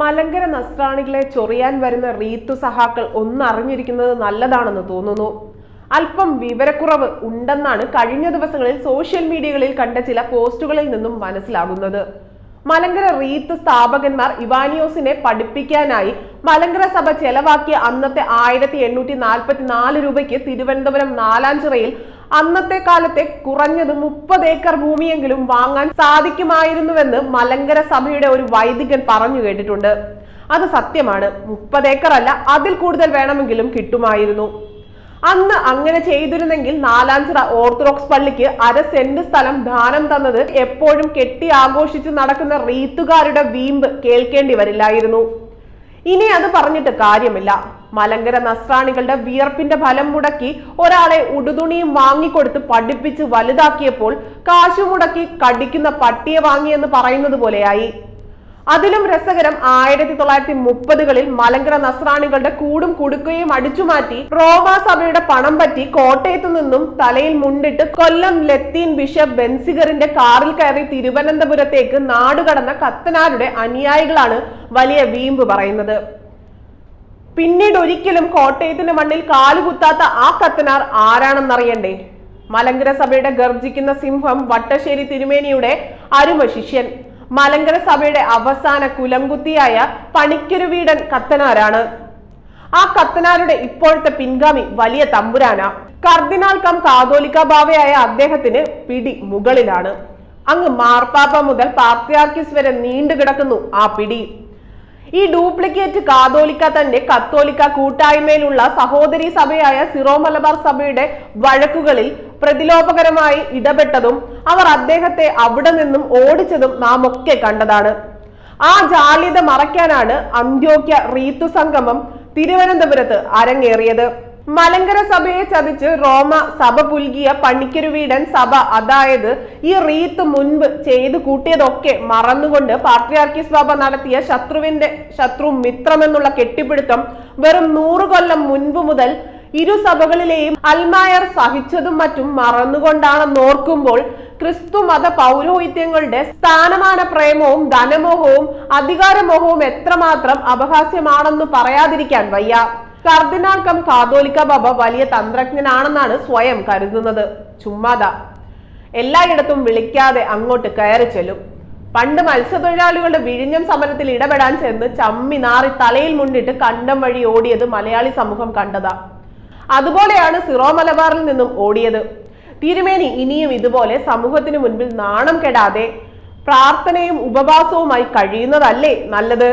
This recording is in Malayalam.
മലങ്കര നസ്രാണികളെ ചൊറിയാൻ വരുന്ന റീത്തു സഹാക്കൾ ഒന്നറിഞ്ഞിരിക്കുന്നത് നല്ലതാണെന്ന് തോന്നുന്നു. അല്പം വിവരക്കുറവ് ഉണ്ടെന്നാണ് കഴിഞ്ഞ ദിവസങ്ങളിൽ സോഷ്യൽ മീഡിയകളിൽ കണ്ട ചില പോസ്റ്റുകളിൽ നിന്നും മനസ്സിലാകുന്നത്. മലങ്കര റീത്ത് സ്ഥാപകന്മാർ ഇവാനിയോസിനെ പഠിപ്പിക്കാനായി മലങ്കര സഭ ചെലവാക്കിയ അന്നത്തെ ആയിരത്തി എണ്ണൂറ്റി നാൽപ്പത്തി നാല് രൂപയ്ക്ക് തിരുവനന്തപുരം നാലാഞ്ചിറയിൽ അന്നത്തെ കാലത്തെ കുറഞ്ഞത് മുപ്പത് ഏക്കർ ഭൂമിയെങ്കിലും വാങ്ങാൻ സാധിക്കുമായിരുന്നുവെന്ന് മലങ്കര സഭയുടെ ഒരു വൈദികൻ പറഞ്ഞു കേട്ടിട്ടുണ്ട്. അത് സത്യമാണ്. മുപ്പത് ഏക്കർ അല്ല അതിൽ കൂടുതൽ വേണമെങ്കിലും കിട്ടുമായിരുന്നു. അന്ന് അങ്ങനെ ചെയ്തിരുന്നെങ്കിൽ നാലാഞ്ചിറ ഓർത്തഡോക്സ് പള്ളിക്ക് അര സെന്റ് സ്ഥലം ദാനം തന്നത് എപ്പോഴും കെട്ടി ആഘോഷിച്ച് നടക്കുന്ന റീത്തുകാരുടെ വീമ്പ് കേൾക്കേണ്ടി വരില്ലായിരുന്നു. ഇനി അത് പറഞ്ഞിട്ട് കാര്യമില്ല. മലങ്കര നസ്രാണികളുടെ വിയർപ്പിന്റെ ഫലം മുടക്കി ഒരാളെ ഉടുതുണിയും വാങ്ങിക്കൊടുത്ത് പഠിപ്പിച്ച് വലുതാക്കിയപ്പോൾ കാശു മുടക്കി കടിക്കുന്ന പട്ടിയെ വാങ്ങിയെന്ന് പറയുന്നത് പോലെയായി. അതിലും രസകരം ആയിരത്തി തൊള്ളായിരത്തി മുപ്പതുകളിൽ മലങ്കര നസ്രാണികളുടെ കൂടും കുടുക്കുകയും അടിച്ചുമാറ്റി റോമ സഭയുടെ പണം പറ്റി കോട്ടയത്തു നിന്നും തലയിൽ മുണ്ടിട്ട് കൊല്ലം ലത്തീൻ ബിഷപ്പ് ബെൻസിഗറിന്റെ കാറിൽ കയറി തിരുവനന്തപുരത്തേക്ക് നാടുകടന്ന കത്തനാരുടെ അനുയായികളാണ് വലിയ വീമ്പ് പറയുന്നത്. പിന്നീട് ഒരിക്കലും കോട്ടയത്തിന്റെ മണ്ണിൽ കാലുകുത്താത്ത ആ കത്തനാർ ആരാണെന്നറിയണ്ടേ? മലങ്കര സഭയുടെ ഗർജിക്കുന്ന സിംഹം വട്ടശ്ശേരി തിരുമേനിയുടെ അരുമ ശിഷ്യൻ മലങ്കര സഭയുടെ അവസാന കുലംകുത്തിയായ പണിക്കരുവീടൻ കത്തനാരാണ്. ആ കത്തനാരുടെ ഇപ്പോഴത്തെ പിൻഗാമി വലിയ തമ്പുരാന. കർദിനാൾ കം കാതോലിക്ക ബാവയായ അദ്ദേഹത്തിന് പിടി മുകളിലാണ്. അങ്ങ് മാർപ്പാപ്പ മുതൽ പാർത്യാർക്കിസ് വരെ നീണ്ടു കിടക്കുന്നു ആ പിടി. ഈ ഡ്യൂപ്ലിക്കേറ്റ് കാതോലിക്ക തന്റെ കത്തോലിക്ക കൂട്ടായ്മയിലുള്ള സഹോദരി സഭയായ സിറോ മലബാർ സഭയുടെ വഴക്കുകളിൽ പ്രതിലോഭകരമായി ഇടപെട്ടതും അവർ അദ്ദേഹത്തെ അവിടെ നിന്നും ഓടിച്ചതും നാം ഒക്കെ കണ്ടതാണ്. ആ ജാള്യത മറയ്ക്കാനാണ് അന്ത്യോക്യ റീത്തു സംഗമം തിരുവനന്തപുരത്ത് അരങ്ങേറിയത്. മലങ്കര സഭയെ ചതിച്ച് റോമ സഭ പുൽകിയ പണിക്കരുവീടൻ സഭ. അതായത് ഈ റീത്ത് മുൻപ് ചെയ്തു കൂട്ടിയതൊക്കെ മറന്നുകൊണ്ട് പാട്രിയാർക്കിസ് ബാബ നടത്തിയ ശത്രുവിന്റെ ശത്രു മിത്രമെന്നുള്ള കെട്ടിപ്പിടുത്തം വെറും നൂറു കൊല്ലം മുൻപ് മുതൽ ഇരു സഭകളിലെയും അൽമായർ സഹിച്ചതും മറ്റും മറന്നുകൊണ്ടാണെന്ന് ഓർക്കുമ്പോൾ ക്രിസ്തു മത പൗരോഹിത്യങ്ങളുടെ സ്ഥാനമാന പ്രേമവും ധനമോഹവും അധികാരമോഹവും എത്രമാത്രം അപഹാസ്യമാണെന്ന് പറയാതിരിക്കാൻ വയ്യ. കർദിനാൾ കം കാതോലിക്ക ബാബ വലിയ തന്ത്രജ്ഞനാണെന്നാണ് സ്വയം കരുതുന്നത്. ചുമ്മാത. എല്ലായിടത്തും വിളിക്കാതെ അങ്ങോട്ട് കയറി ചെല്ലും. പണ്ട് മത്സ്യത്തൊഴിലാളികളുടെ വിഴിഞ്ഞം സമരത്തിൽ ഇടപെടാൻ ചെന്ന് ചമ്മി നാറി തലയിൽ മുണ്ടിട്ട് കണ്ടം വഴി ഓടിയത് മലയാളി സമൂഹം കണ്ടതാ. അതുപോലെയാണ് സിറോ മലബാറിൽ നിന്നും ഓടിയത്. തിരുമേനി ഇനിയും ഇതുപോലെ സമൂഹത്തിന് മുൻപിൽ നാണം കെടാതെ പ്രാർത്ഥനയും ഉപവാസവുമായി കഴിയുന്നതല്ലേ നല്ലത്?